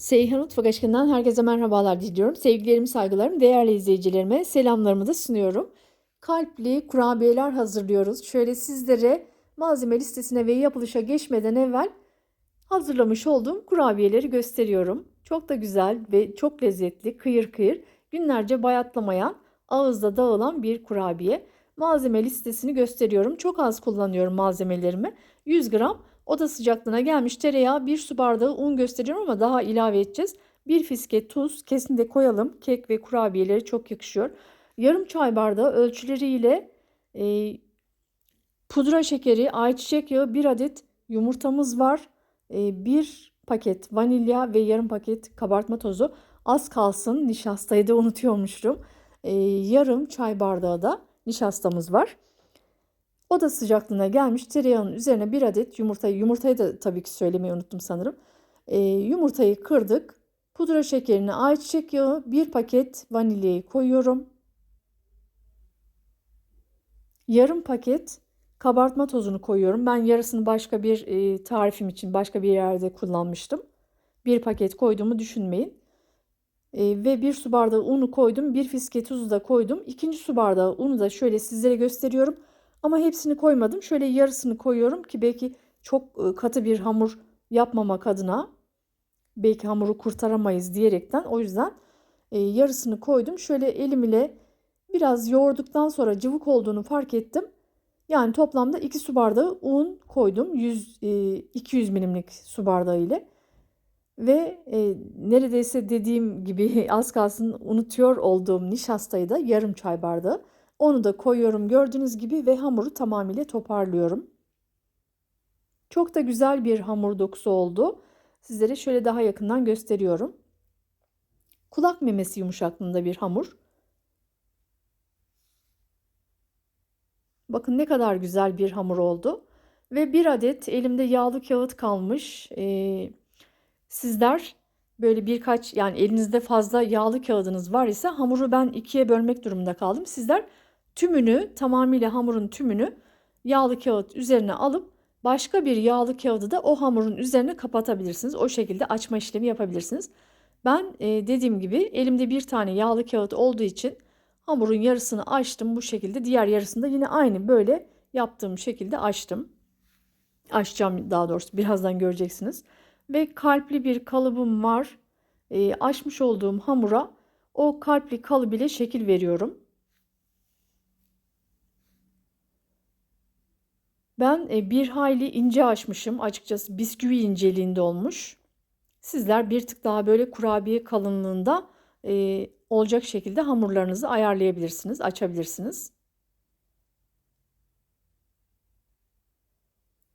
Seyhan Mutfak Aşkı'ndan herkese merhabalar diliyorum. Sevgilerimi, saygılarımı değerli izleyicilerime selamlarımı da sunuyorum. Kalpli kurabiyeler hazırlıyoruz. Şöyle sizlere malzeme listesine ve yapılışa geçmeden evvel hazırlamış olduğum kurabiyeleri gösteriyorum. Çok da güzel ve çok lezzetli, kıyır kıyır, günlerce bayatlamayan, ağızda dağılan bir kurabiye. Malzeme listesini gösteriyorum. Çok az kullanıyorum malzemelerimi. 100 gram Oda sıcaklığına gelmiş tereyağı, bir su bardağı un gösteriyorum ama daha ilave edeceğiz. Bir fiske tuz kesinlikle koyalım. Kek ve kurabiyeleri çok yakışıyor. Yarım çay bardağı ölçüleriyle e, pudra şekeri, ayçiçek yağı, bir adet yumurtamız var. E, bir paket vanilya ve yarım paket kabartma tozu. Az kalsın nişastayı da unutuyormuşum. E, yarım çay bardağı da nişastamız var. Oda sıcaklığına gelmiş tereyağının üzerine bir adet yumurtayı, yumurtayı da tabii ki söylemeyi unuttum sanırım. E, yumurtayı kırdık. Pudra şekerini, ayçiçek yağı, bir paket vanilyayı koyuyorum. Yarım paket kabartma tozunu koyuyorum. Ben yarısını başka bir e, tarifim için başka bir yerde kullanmıştım. Bir paket koyduğumu düşünmeyin. E, ve bir su bardağı unu koydum. Bir fiske tuzu da koydum. İkinci su bardağı unu da şöyle sizlere gösteriyorum. Ama hepsini koymadım. Şöyle yarısını koyuyorum ki belki çok e, katı bir hamur yapmamak adına belki hamuru kurtaramayız diyerekten o yüzden e, yarısını koydum. Şöyle elim ile biraz yoğurduktan sonra cıvık olduğunu fark ettim. Yani toplamda 2 su bardağı un koydum. 100 e, 200 milimlik su bardağı ile. Ve e, neredeyse dediğim gibi az kalsın unutuyor olduğum nişastayı da yarım çay bardağı onu da koyuyorum gördüğünüz gibi ve hamuru tamamıyla toparlıyorum. Çok da güzel bir hamur dokusu oldu. Sizlere şöyle daha yakından gösteriyorum. Kulak memesi yumuşaklığında bir hamur. Bakın ne kadar güzel bir hamur oldu. Ve bir adet elimde yağlı kağıt kalmış. Ee, sizler böyle birkaç yani elinizde fazla yağlı kağıdınız var ise hamuru ben ikiye bölmek durumunda kaldım. Sizler tümünü tamamıyla hamurun tümünü yağlı kağıt üzerine alıp başka bir yağlı kağıdı da o hamurun üzerine kapatabilirsiniz. O şekilde açma işlemi yapabilirsiniz. Ben e, dediğim gibi elimde bir tane yağlı kağıt olduğu için hamurun yarısını açtım bu şekilde. Diğer yarısını da yine aynı böyle yaptığım şekilde açtım. Açacağım daha doğrusu birazdan göreceksiniz. Ve kalpli bir kalıbım var. E, açmış olduğum hamura o kalpli kalıp ile şekil veriyorum. Ben e, bir hayli ince açmışım. Açıkçası bisküvi inceliğinde olmuş. Sizler bir tık daha böyle kurabiye kalınlığında e, olacak şekilde hamurlarınızı ayarlayabilirsiniz, açabilirsiniz.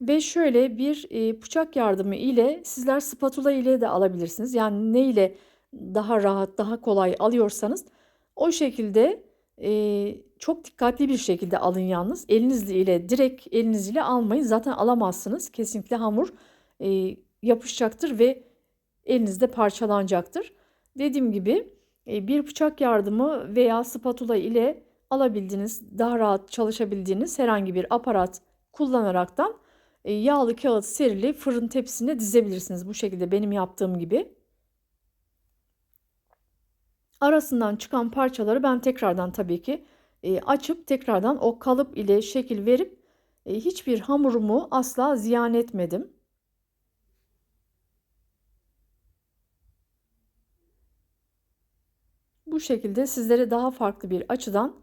Ve şöyle bir e, bıçak yardımı ile sizler spatula ile de alabilirsiniz. Yani ne ile daha rahat, daha kolay alıyorsanız o şekilde e, çok dikkatli bir şekilde alın yalnız. Eliniz ile direkt eliniz ile almayın. Zaten alamazsınız. Kesinlikle hamur e, yapışacaktır ve elinizde parçalanacaktır. Dediğim gibi e, bir bıçak yardımı veya spatula ile alabildiğiniz, daha rahat çalışabildiğiniz herhangi bir aparat kullanaraktan yağlı kağıt serili fırın tepsisine dizebilirsiniz. Bu şekilde benim yaptığım gibi. Arasından çıkan parçaları ben tekrardan tabii ki e, açıp tekrardan o kalıp ile şekil verip e, hiçbir hamurumu asla ziyan etmedim. Bu şekilde sizlere daha farklı bir açıdan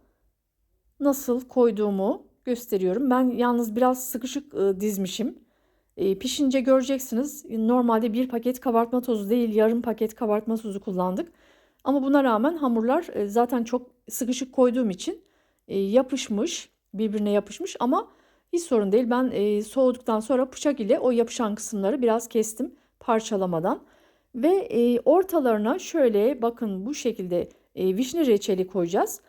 nasıl koyduğumu gösteriyorum. Ben yalnız biraz sıkışık e, dizmişim. E, pişince göreceksiniz. Normalde bir paket kabartma tozu değil yarım paket kabartma tozu kullandık. Ama buna rağmen hamurlar e, zaten çok sıkışık koyduğum için e, yapışmış, birbirine yapışmış ama hiç sorun değil. Ben e, soğuduktan sonra bıçak ile o yapışan kısımları biraz kestim parçalamadan. Ve ortalarına şöyle bakın bu şekilde vişne reçeli koyacağız.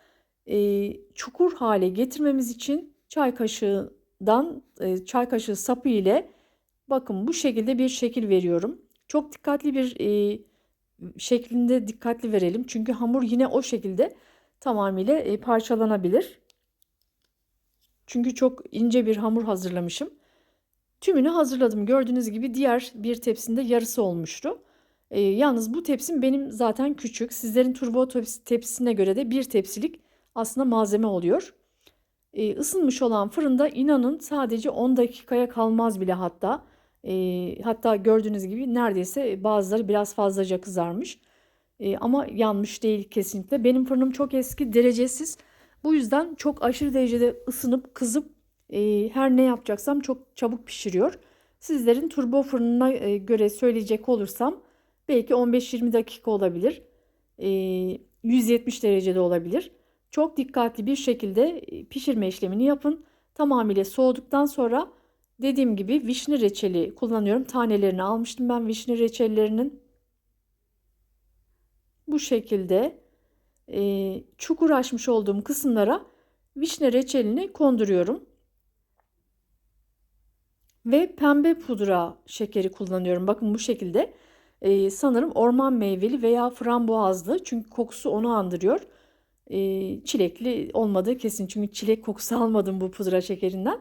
Çukur hale getirmemiz için çay kaşığından çay kaşığı sapı ile bakın bu şekilde bir şekil veriyorum. Çok dikkatli bir şeklinde dikkatli verelim. Çünkü hamur yine o şekilde tamamıyla e, parçalanabilir. Çünkü çok ince bir hamur hazırlamışım. Tümünü hazırladım. Gördüğünüz gibi diğer bir tepsinde yarısı olmuştu. E, yalnız bu tepsim benim zaten küçük. Sizlerin turbo tepsi- tepsisine göre de bir tepsilik aslında malzeme oluyor. E, ısınmış olan fırında inanın sadece 10 dakikaya kalmaz bile hatta. E, hatta gördüğünüz gibi neredeyse bazıları biraz fazlaca kızarmış. E, ama yanmış değil kesinlikle. Benim fırınım çok eski, derecesiz. Bu yüzden çok aşırı derecede ısınıp kızıp e, her ne yapacaksam çok çabuk pişiriyor. Sizlerin turbo fırınına e, göre söyleyecek olursam belki 15-20 dakika olabilir. E, 170 derecede olabilir. Çok dikkatli bir şekilde pişirme işlemini yapın. Tamamıyla soğuduktan sonra dediğim gibi vişne reçeli kullanıyorum. Tanelerini almıştım ben vişne reçellerinin. Bu şekilde e, çukur açmış olduğum kısımlara vişne reçelini konduruyorum. Ve pembe pudra şekeri kullanıyorum. Bakın bu şekilde. E, sanırım orman meyveli veya frambuazlı. Çünkü kokusu onu andırıyor. E, çilekli olmadığı kesin. Çünkü çilek kokusu almadım bu pudra şekerinden.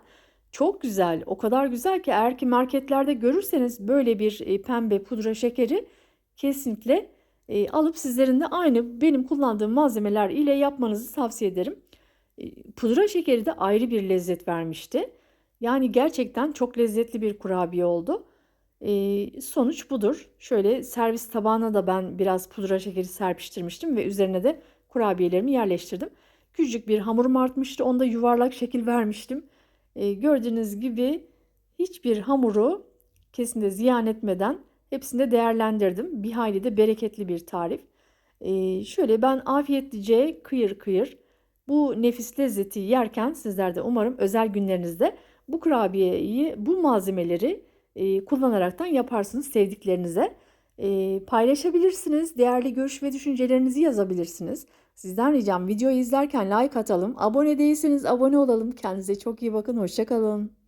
Çok güzel. O kadar güzel ki eğer ki marketlerde görürseniz böyle bir e, pembe pudra şekeri kesinlikle e, alıp sizlerin de aynı benim kullandığım malzemeler ile yapmanızı tavsiye ederim. E, pudra şekeri de ayrı bir lezzet vermişti. Yani gerçekten çok lezzetli bir kurabiye oldu. E, sonuç budur. Şöyle servis tabağına da ben biraz pudra şekeri serpiştirmiştim ve üzerine de kurabiyelerimi yerleştirdim. Küçücük bir hamurum artmıştı. Onda yuvarlak şekil vermiştim. E, gördüğünüz gibi hiçbir hamuru kesinlikle ziyan etmeden hepsini de değerlendirdim. Bir hayli de bereketli bir tarif. E, şöyle ben afiyetlice kıyır kıyır bu nefis lezzeti yerken sizler de umarım özel günlerinizde bu kurabiyeyi, bu malzemeleri e, kullanaraktan yaparsınız sevdiklerinize. E, paylaşabilirsiniz. Değerli görüş ve düşüncelerinizi yazabilirsiniz. Sizden ricam videoyu izlerken like atalım. Abone değilseniz abone olalım. Kendinize çok iyi bakın. Hoşçakalın.